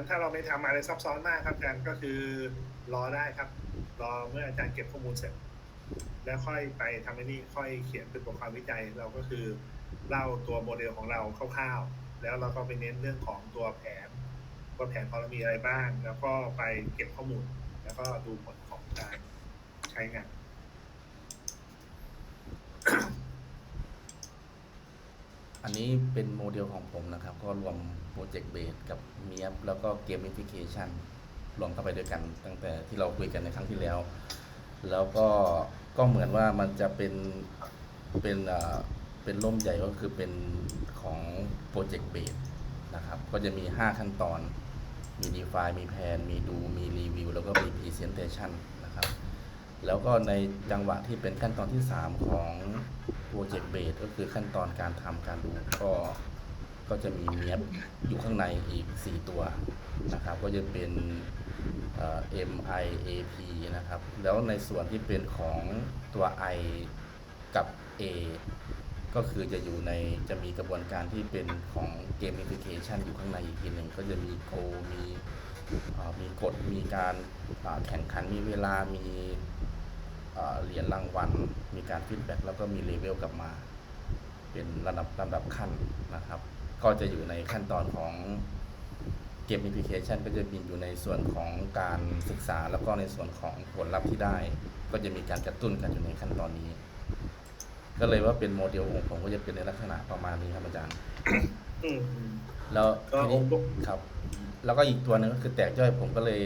ั้นถ้าเราไม่ทำอะไรซับซ้อนมากครับอาจารย์ก็คือรอได้ครับ รอเมื่ออาจารย์เก็บข้อมูลเสร็จ แล้วค่อยไปทำไอ้นี่ค่อยเขียนเป็นบทความวิจัยเราก็คือเล่าตัวโมเดลของเราคร่าวๆ แล้วเราก็ไปเน้นเรื่องของตัวแผนว่าแผนของเรามีอะไรบ้าง แล้วก็ไปเก็บข้อมูล แล้วก็ดูผลของการใช้งาน อันนี้เป็นโมเดลของผมนะครับ ก็รวมโปรเจกต์เบสกับเมียบแล้วก็เกม i ิฟิเคชันรวมเข้าไปด้วยกัน ตั้งแต่ที่เราคุยกันในครั้งที่แล้ว แล้วก็ก็เหมือนว่ามันจะเป็นเป็นเอ่อเป็นร่มใหญ่ก็คือเป็นของโปรเจกต์เบสนะครับ ก็จะมี 5 ขั้นตอน มี define มีแผนมีดู มีรีวิว แล้วก็มี presentation นะครับ แล้วก็ในจังหวะที่เป็นขั้นตอนที่ 3 ของโปรเจกต์เบสก็คือขั้นตอนการทำการดูก็ก็จะมีเมียบอยู่ข้างในอีก 4 ตัวนะครับ ก็จะเป็น M I A P นะครับ แล้วในส่วนที่เป็นของตัว I กับ A ก็คือจะอยู่ในจะมีกระบวนการที่เป็นของ gamification อยู่ข้างในอีกทีหนึ่งก็จะมีโกมีมีกฎมีการแข่งขันมีเวลามี เอ่อเหรียญรางวัล มีการฟีดแบ็กแล้วก็มีเลเวลกลับมา เป็นระดับลำดับขั้นนะครับ ก็จะอยู่ในขั้นตอนของเกม i ิเคชันก็จะมีอยู่ในส่วนของการศึกษาแล้วก็ในส่วนของผลลัพธ์ที่ได้ ก็จะมีการกระตุ้นกันอยู่ในขั้นตอนนี้ ก็เลยว่าเป็นโมเดลของผมก็จะเป็นในลักษณะประมาณนี้ครับอาจารย์อืมอืมแล้วก็ทีอนี้งค์ครับ แล้วก็อีกตัวหนึงก็คือแตกย่อยผมก็เลย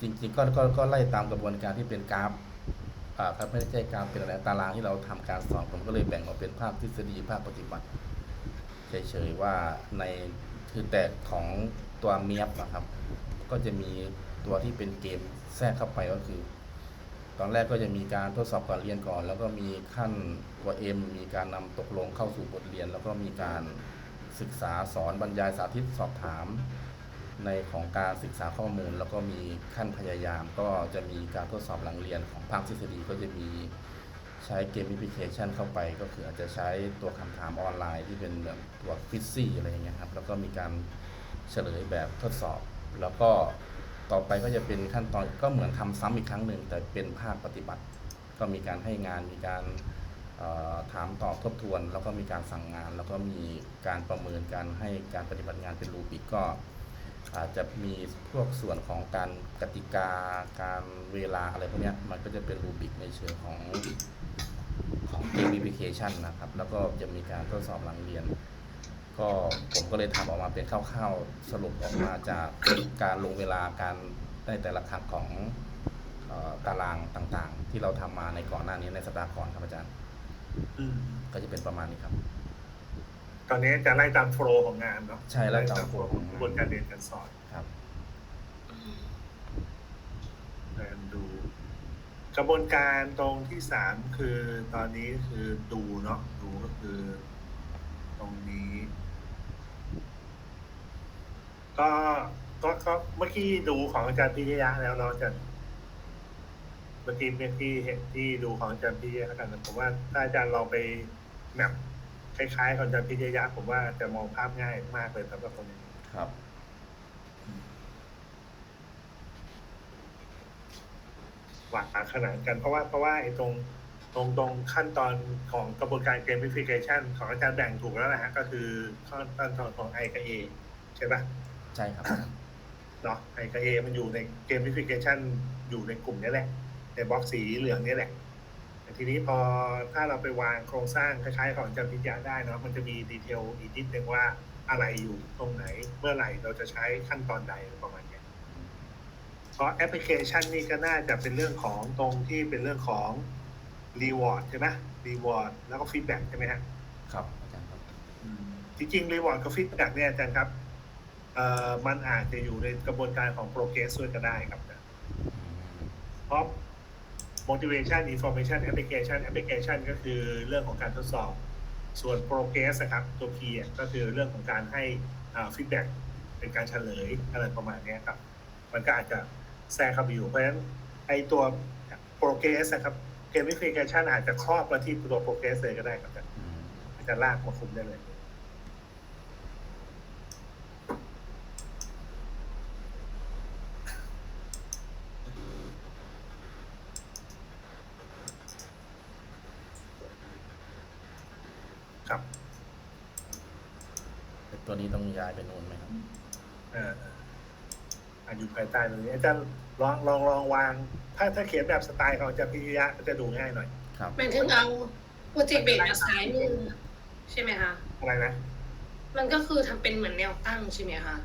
จริง ๆ ก็ก็ก็ไล่ตามกระบวนการที่เป็นกราฟ่าครับไม่ใช่กาฟเป็นอะไรตารางที่เราทำการสอนผมก็เลยแบ่งออกเป็นภาคทฤษฎีภาคปฏิบัติเฉยๆว่าในคือแตกของตัวเมียบนะครับ ก็จะมีตัวที่เป็นเกมแทรกเข้าไปก็คือ ตอนแรกก็จะมีการทดสอบก่อนเรียนก่อน แล้วก็มีขั้นตัว M มีการนำตกลงเข้าสู่บทเรียน แล้วก็มีการศึกษาสอนบรรยายสาธิตสอบถาม ในของการศึกษาข้อมูล แล้วก็มีขั้นพยายาม ก็จะมีการทดสอบหลังเรียนของภาคทฤษฎีก็จะมีใช้เกม i ิเคชันเข้าไป ก็คืออาจจะใช้ตัวคำถามออนไลน์ที่เป็นแบบตัวฟิซซี่อะไรอย่างเงี้ยครับแล้วก็มีการเฉลยแบบทดสอบ แล้วก็ต่อไปก็จะเป็นขั้นตอนก็เหมือนทำซ้ำอีกครั้งหนึ่งแต่เป็นภาคปฏิบัติ ก็มีการให้งานมีการถามตอบทบทวน แล้วก็มีการสั่งงาน แล้วก็มีการประเมินการให้การปฏิบัติงานเป็นรูบิกก็ อาจจะมีพวกส่วนของการกติกาการเวลาอะไรพวกเนี้ยมันก็จะเป็นรูบิกในเชิงของของเกม i ิเคชันนะครับ แล้วก็จะมีการทดสอบหลังเรียน ก็ผมก็เลยทำออกมาเป็นคร่าวๆสรุปออกมาจากการลงเวลาการในแต่ละครั้งของเอ่อตารางต่างๆ ที่เราทำมาในก่อนหน้านี้ในสัปดาห์ก่อนครับอาจารย์อืมก็จะเป็นประมาณนี้ครับ ตอนนี้จะไล่ตามโฟลว์ของงานเนาะใช่ไล่ตามโฟลว์ flow ของงานกระบวนการเรียนการสอนครับเดินดู กระบวนการตรงที่สามคือตอนนี้คือดูเนาะดูก็คือตรงนี้ ก็ก็ก็เมื่อกี้ดูของอาจารย์พิทยาแล้วเราจะเมื่อกี้เมื่อกี้เห็นที่ดูของอาจารย์พิทยาแล้วกันนะผมว่าถ้าอาจารย์ลองไปแมป คล้ายๆของอาจารย์พิทยาผมว่าจะมองภาพง่ายมากเลยสำหรับคนนี้ครับ หวากขนานกัน เพราะว่าเพราะว่าไอ้ตรงตรงตรงขั้นตอนของกระบวนการ gamification ของอาจารย์แบ่งถูกแล้วนะฮะก็คือขั้นตอนของ I กับ A ใช่ปะใช่ครับอาจารย์เนาะ I กับ A มันอยู่ใน gamification อยู่ในกลุ่มนี้แหละ ในบล็อกสีเหลืองนี่แหละแต่ ทีนี้พอถ้าเราไปวางโครงสร้างคล้ายๆของอาจารย์พิจารได้เนาะมันจะมีดีเทลอีกนิดนึงว่าอะไรอยู่ตรงไหนเมื่อไหร่เราจะใช้ขั้นตอนใดประมาณเนี้ยเพราะแอปพลิเคชันนี่ก็น่าจะเป็นเรื่องของตรงที่เป็นเรื่องของ reward ใช่ไหม reward แล้วก็ feedback ใช่ไหมฮะครับอาจารย์ครับจริงๆ reward กับ feedback เนี่ยอาจารย์ครับเอ่อมันอาจจะอยู่ในกระบวนการของ progress ด้วยก็ได้ครับนะเพราะ motivation information application application ก็คือเรื่องของการทดสอบ ส่วน progress นะครับตัว P อะก็คือเรื่องของการให้อ่า feedback เป็นการเฉลยอะไรประมาณเนี้ยครับ มันก็อาจจะแทรกเข้าไปอยู่ เพราะฉะนั้นไอตัว progress นะครับ gamification อาจจะครอบมาที่ตัว progress เลยก็ได้ครับอาจารย์อืมอาจจะลากมาคุมได้เลย ครับแต่ตัวนี้ต้องย้ายไปนู่นไหมครับเอ่ออันอยู่ภายใต้ตรงนี้อาจารย์ลองลองลองวาง ถ้าถ้าเขียนแบบสไตล์ของอาจารย์พิริยะก็จะดูง่ายหน่อย ครับหมายถึงเอาโปรเจกต์เบรมาซ้ายมือใช่ไหมคะ อะไรนะมันก็คือทำเป็นเหมือนแนวตั้งใช่ไหมคะ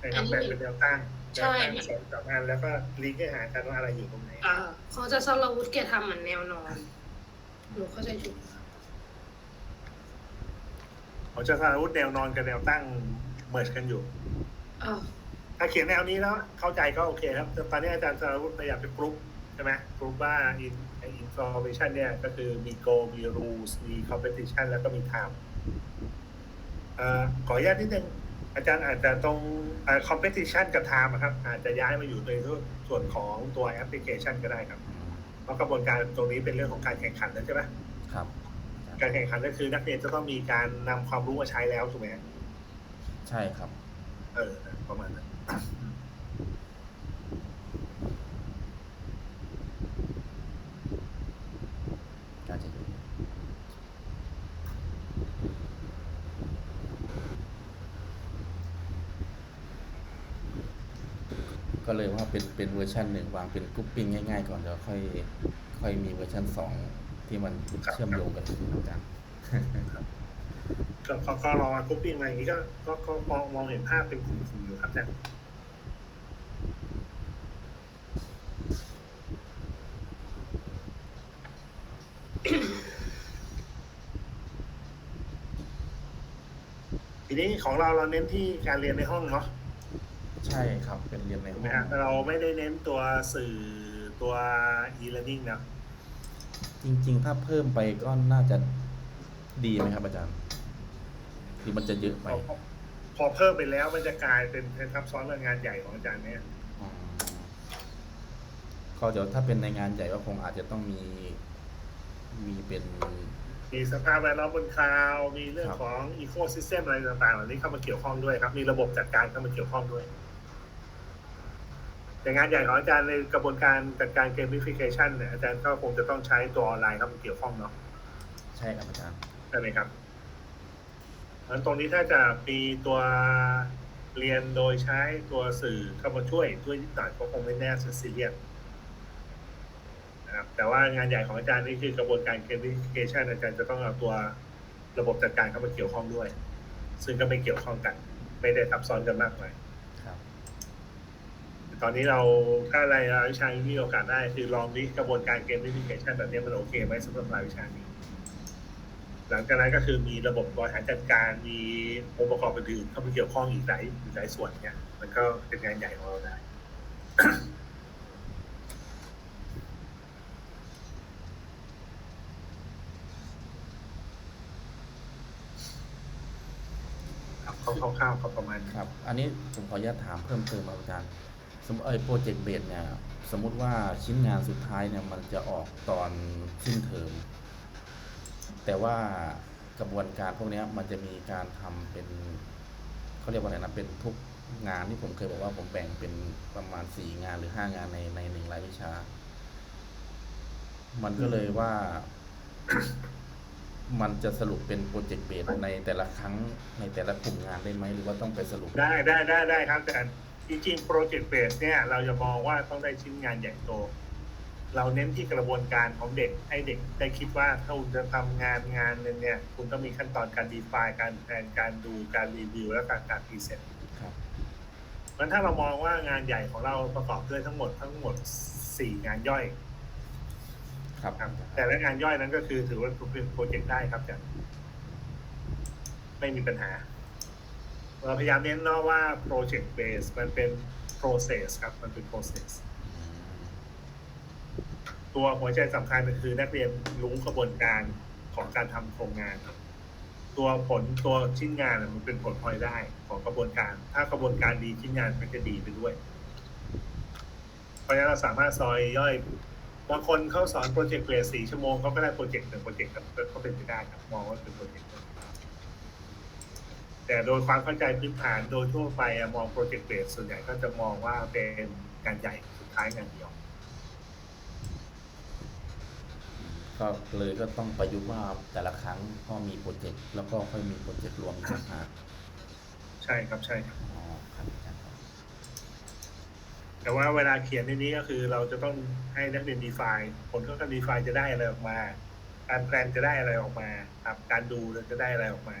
ในทำแบบเป็นแนวตั้งใช่ แนวตั้งสองสองอันแล้วก็ลิงก์ให้หากันว่าอะไรอยู่ตรงไหน อ่าเขาจะสลาวุธแกทำเหมือนแนวนอนหนูเข้าใจถูก ของจะสารวุฒิแนวนอนกับแนวตั้งเมิร์กันอยู่อ่าถ้าเขียนแนวนี้แล้วเข้าใจก็โอเคครับแต่ตอนนี้อาจารย์สารวุฒิพยายามจะกรุ๊ปใช่ไหมกรุ๊ปว่าอินอินฟอร์เมชันเนี่ยก็คือมีโกมีรูสมีคอมเพติชันแล้วก็มีไทม์เอ่อขออนุญาตนิดนึงอาจารย์อาจจะตรงคอมเพติชันกับไทม์ครับ อาจจะย้ายมาอยู่ในส่วนของตัวแอปพลิเคชันก็ได้ครับอืมเพราะกระบวนการตรงนี้เป็นเรื่องของการแข่งขันนะใช่ไหมครับ การแข่งขันก็คือนักเรียนจะต้องมีการนำความรู้มาใช้แล้วถูกไหมใช่ครับ เออประมาณนั้นน่าจะอยู่ก็เลยว่าเป็นเป็นเวอร์ชันหนึ่งวางเป็นกรุ๊ปปิ้งง่ายๆ ก่อนแล้วค่อยค่อยมีเวอร์ชันสอง ที่มันเชื่อมโยงกันอาจารย์ก็ก็ก็รอกรุ๊ปปิ้งมาอย่างนี้ก็ก็ก็มองมองเห็นภาพเป็นกลุ่มๆอยู่ครับอาจารย์ทีนี้ของเราเราเน้นที่การเรียนในห้องเนาะใช่ครับเป็นเรียนในถูกห้ไหมองฮะเราไม่ได้เน้นตัวสื่อตัว e-learning นะ จริง ๆ ถ้าเพิ่มไปก็น่าจะดีไหมครับอาจารย์หรือมันจะเยอะไป พอพอเพิ่มไปแล้วมันจะกลายเป็นทับซ้อนกับงานใหญ่ของอาจารย์เนี่ยอ๋อก็เดี๋ยวถ้าเป็นในงานใหญ่ก็คงอาจจะต้องมี มีเป็นมีสภาพแวดล้อมบนคลาวด์มีเรื่องครับของอีโค y ิสเต็มอะไรต่างๆเหล่านี้เข้ามาเกี่ยวข้องด้วยครับ มีระบบจัดการเข้ามาเกี่ยวข้องด้วย แต่งานใหญ่ของอาจารย์ในกระบวนการจัดการเกม i ฟิเคชันเนี่ยอาจารย์ก็คงจะต้องใช้ตัวออนไลน์เข้ามาเกี่ยวข้องเนาะใช่ครับอาจารย์ใช่ไหมครับอันตรงนี้ถ้าจะมีตัวเรียนโดยใช้ตัวสื่อเข้ามาช่วยด้วยนิดหน่อยก็คงไม่แน่สุดซีเรียสนะครับแต่ว่างานใหญ่ของอาจารย์นี่คือกระบวนการเกม i ฟิเคชันอาจารย์จะต้องเอาตัวระบบจัดการเข้ามาเกี่ยวข้องด้วย ซึ่งก็ไม่เกี่ยวข้องกัน ไม่ได้ทับซ้อนกันมากมายครับ ตอนนี้เราถ้ารายวิชานี้มีโอกาสได้คือลองดิกระบวนการเกม i ฟิเคชันแบบนี้มันโอเคไหมสำหรับรายวิชานี้ หลังจากนั้นก็คือมีระบบบริหารจัดการมีองค์ประกอบอื่นๆเข้ามาเกี่ยวข้องอีกหลายอีกหลายส่วนเนี่ย มันก็เป็นงานใหญ่ของเราได้ครับคร่าวๆก็ประมาณนี้ครับ อันนี้ผมขออนุญาตถามเพิ่มเติมครับอาจารย์ สมมติไอ้โปรเจกต์เบสเนี่ย สมมุติว่าชิ้นงานสุดท้ายเนี่ย มันจะออกตอนสิ้นเทอม แต่ว่ากระบวนการพวกนี้มันจะมีการทำเป็นเขาเรียกว่าอะไรนะเป็นทุกงานที่ผมเคยบอกว่าผมแบ่งเป็นประมาณสี่งานหรือห้างานในในหนึ่งรายวิชา มันก็เลยว่ามันจะสรุปเป็นโปรเจกต์เบสในแต่ละครั้งในแต่ละกลุ่มงานได้ไหมหรือว่าต้องไปสรุปได้ได้ได้ได้ครับแต่จริ งๆโปรเจกต์เบสเนี่ยเราจะมองว่าต้องได้ชิ้นงานใหญ่โต เราเน้นที่กระบวนการของเด็กให้เด็กได้คิดว่าถ้าคุณจะทำงานงานหนึ่งเนี่ย คุณต้องมีขั้นตอนการดีไฟการแทนการดูการรีวิวและการการพรีเซนต์ครับมันถ้าเรามองว่างานใหญ่ของเราประกอบด้วยทั้งหมดทั้งหมดสี่งานย่อย ครับครับแต่ละงานย่อยนั้นก็คือถือว่าเป็นโปรเจกต์ได้ครับอาจารย์ไม่มีปัญหา เราพยายามเน้นเนาะว่า project base มันเป็น process ครับ มันเป็น process ตัวหัวใจสำคัญก็คือนักเรียนรู้กระบวนการของการทำโครงงาน ตัวผลตัวชิ้นงานมันเป็นผลพลอยได้ของกระบวนการ ถ้ากระบวนการดีชิ้นงานมันจะดีไปด้วย เพราะฉะนั้นเราสามารถซอยย่อยบางคนเขาสอนโปรเจกต์เกรดสี่ชั่วโมงเขาก็ได้โปรเจกต์หนึ่งโปรเจกต์ครับก็เป็นไปได้ครับมองว่าเป็นโปรเจกต์ แต่โดยความเข้าใจพื้นฐานโดยทั่วไปอะมองโปรเจกต์เบสส่วนใหญ่ก็จะมองว่าเป็นงานใหญ่สุดท้ายงานเดียวคก็เลยก็ต้องประยุกต์ว่าแต่ละครั้งก็มีโปรเจกต์แล้วก็ค่อยมีโปรเจกต์รวมอีกต่างหากใช่ครับใช่ครับอ๋อครับอาจารย์ครับแต่ว่าเวลาเขียนในนี้ก็คือเราจะต้องให้นักเรียน define ผลของการ define จะได้อะไรออกมา การแปลนจะได้อะไรออกมาครับการดูจะได้อะไรออกมา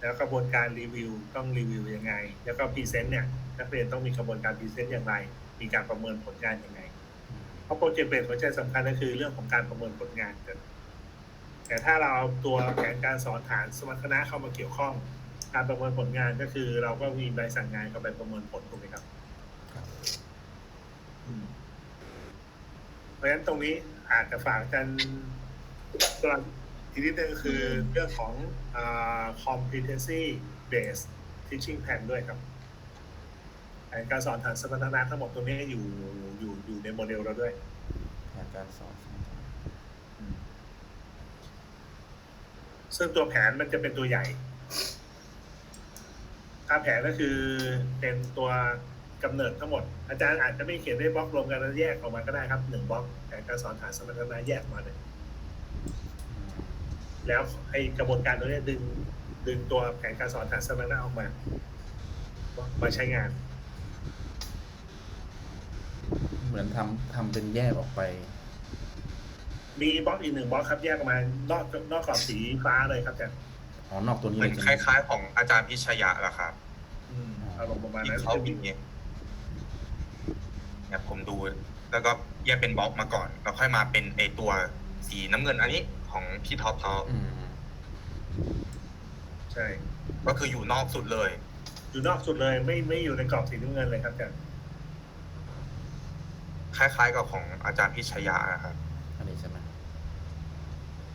แล้วกระบวนการรีวิวต้องรีวิวยังไง แล้วก็พรีเซนต์เนี่ยนักเรียนต้องมีกระบวนการพรีเซนต์อย่างไร มีการประเมินผลงานยังไง เพราะโปรเจกต์เบสหัวใจสำคัญก็คือเรื่องของการประเมินผลงานกันแต่ถ้าเราเอาตัวแผนการสอนฐานสมรรถนะเข้ามาเกี่ยวข้อง การประเมินผลงานก็คือ เราก็มีใบสั่งงานกับใบประเมินผลถูกไหมครับครับอืมเพราะฉะนั้นตรงนี้อาจจะฝากกันตัว ทีนี้นึงคือเรื่องของอ่า competency based teaching plan ด้วยครับแผนการสอนฐานสมรรถนะทั้งหมดตรงนี้อยู่อยู่อยู่ในโมเดลเราด้วยแผนการสอนซึ่งตัวแผนมันจะเป็นตัวใหญ่ถ้าแผนก็คือเป็นตัวกำเนิดทั้งหมด อาจารย์อาจจะไม่เขียนได้บล็อกรวมกันแล้วแยกออกมาก็ได้ครับหนึ่งบล็อกแผนการสอนฐานสมรรถนะแยกมาเลย แล้วไอกระบวนการตัวเนี้ยดึงดึงตัวแผนการสอนฐานสมรรถนะออกมา มาใช้งาน เหมือนทำทำเป็นแยกออกไป มีบล็อกอีกหนึ่งบล็อกครับแยกออกมานอกนอกกรอบสีฟ้าเลยครับอาจารย์อ๋อนอกตัวนี้เหมืเลอนยคใช่ไหมล้ายๆ ของอาจารย์พิชยะแหละครับอืมอารมณ์ประมาณที่นั้นเขามีเนี่ยผมดู แล้วก็แยกเป็นบล็อกมาก่อน แล้วค่อยมาเป็นไอตัวสีน้ำเงินอันนี้ ของพี่ท็อปเขาอืมใช่ ก็คืออยู่นอกสุดเลย อยู่นอกสุดเลยไม่ไม่อยู่ในกรอบสีน้ำเงินเลยครับอาจารย์คล้ายๆกับของอาจารย์พิชยะนะครับอันนี้ใช่ไหม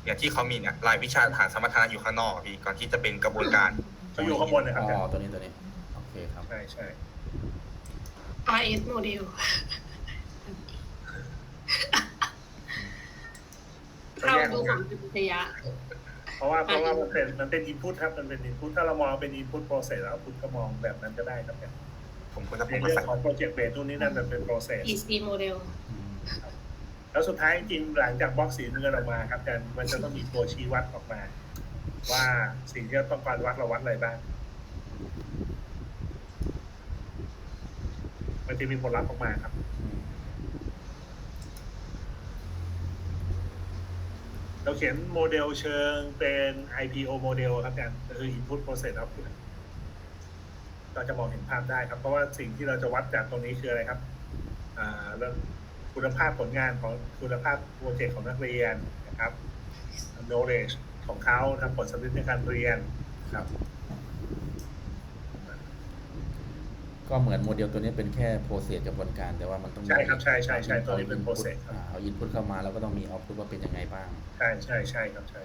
เนี่ยที่เขามีเนี่ยรายวิชาฐานสมรรถนะอยู่ข้างนอกพี่ก่อนที่จะเป็นกระบวนการ เขาอยู่ข้างบนนะครับอ๋อาจารอย์ตัวนี้ตัวนี้ โอเคครับ ใช่ใช่ RS โมเดลก็เข้าแยกอดูอกขมาองวิทยาเพราะว่าเพราะว่ามันเป็นมันเป็นอินพุตครับมันเป็นอินพุตถ้าเรามองเป็นอินพุตโปรเซสแล้วพุตก็มองแบบนั้นก็ได้ครับเนี่ยผมควรจะผในมมาเรื่องใส่ของโปรเจกต์เบสตรงนี้นั่นมันเป็นโปรเซส EC โมเดลอืมแล้วสุดท้ายจริงๆหลังจากบล็อกสีน้ำเงินออกมาครับอาจารย์มันจะต้องมีตัวชี้วัดออกมา ว่าสิ่งที่เราต้องการวัดเราวัดอะไรบ้างมันจะมีผลลัพธ์ออกมาครับ อืม เราเขียนโมเดลเชิงเป็น IPO โมเดลครับอาจารย์คือ Input Process Output เราจะมองเห็นภาพได้ครับ เพราะว่าสิ่งที่เราจะวัดจากตรงนี้คืออะไรครับเรื่องคุณภาพผลงานของคุณภาพโปรเจกต์ของนักเรียนนะครับ knowledge ของเขาทำผลสำเร็จในการเรียนครับ ก็เหมือนโมเดลตัวนี้เป็นแค่โปรเซสกระบวนการแต่ว่ามันต้องมีใช่ครับใช่ใช่ใช่ตัวนี้เป็นอา process ครับอ่าเอาอินพุตเข้ามาแล้วก็ต้องมีเอาพุตว่าเป็นยังไงบ้าง ใช่ใช่ใช่ครับใช่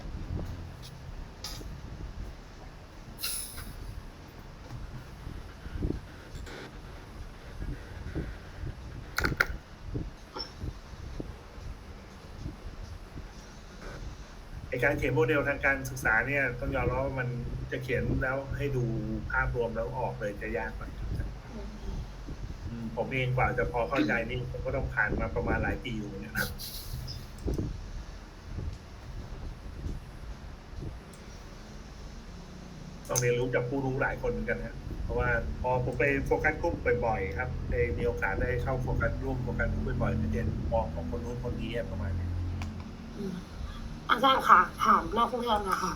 ในการเขียนโมเดลทางการศึกษาเนี่ยต้องยอมรับว่ามันจะเขียนแล้วให้ดูภาพรวมแล้วออกเลยจะยากหน่อยอืม ผมเองกว่าจะพอเข้าใจนี่ผมก็ต้องผ่านมาประมาณหลายปีอยู่เนี่ยนะครับต้องเรียนรู้จากผู้รู้หลายคนเหมือนกันนะเพราะว่าพอผมไปโฟกัสกลุ่มบ่อยๆครับได้มีโอกาสได้เข้าโฟกัสร่วมโฟกัสกลุ่มบ่อยๆจะเรียนมองของคนนู้นคนนี้ประมาณนี้อืมอาจารย์ค่ะถามนอกเรื่องนะคะ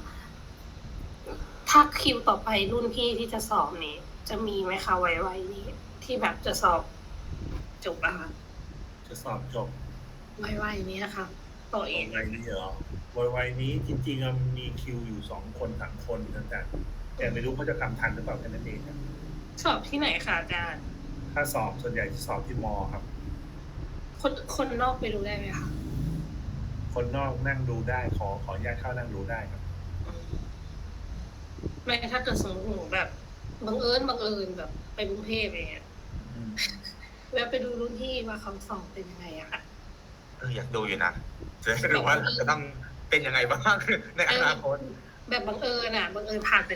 ถ้าคิวต่อไปรุ่นพี่ที่จะสอบนี้ จะมีไหมคะไวๆนี้ที่แบบจะสอบ จบอะค่ะจะสอบจบไวๆนี้ค่ะ ต่อเอวังยนี้เหรอวัยนี้จริงๆอะมีคิวอยู่สองคนสามคนอาจารย์แต่ไม่รู้เขาจะทำทันหรือเปล่าแค่นั้นเองครับสอบที่ไหนคะอาจารย์ ถ้าสอบส่วนใหญ่จะสอบที่มอครับ คนคนนอกไปดูได้ไหมคะคนนอกนั่งดูได้ขอขออนุญาตเข้านั่งดูได้ครับไม่ถ้าเกิดสมมติหนูแบบบังเอิญบังเอิญแบบไปกรุงเทพอย่างเงี้ย อืมแวะไปดูรุ่นพี่ว่าเขาสอบเป็นยังไงอะค่ะ เอออยากดูอยู่นะจะได้รู้ว่าจะต้องเป็นยังไงบ้างในอนาคต แบบบังเอิญอะบังเอิญผ่านไป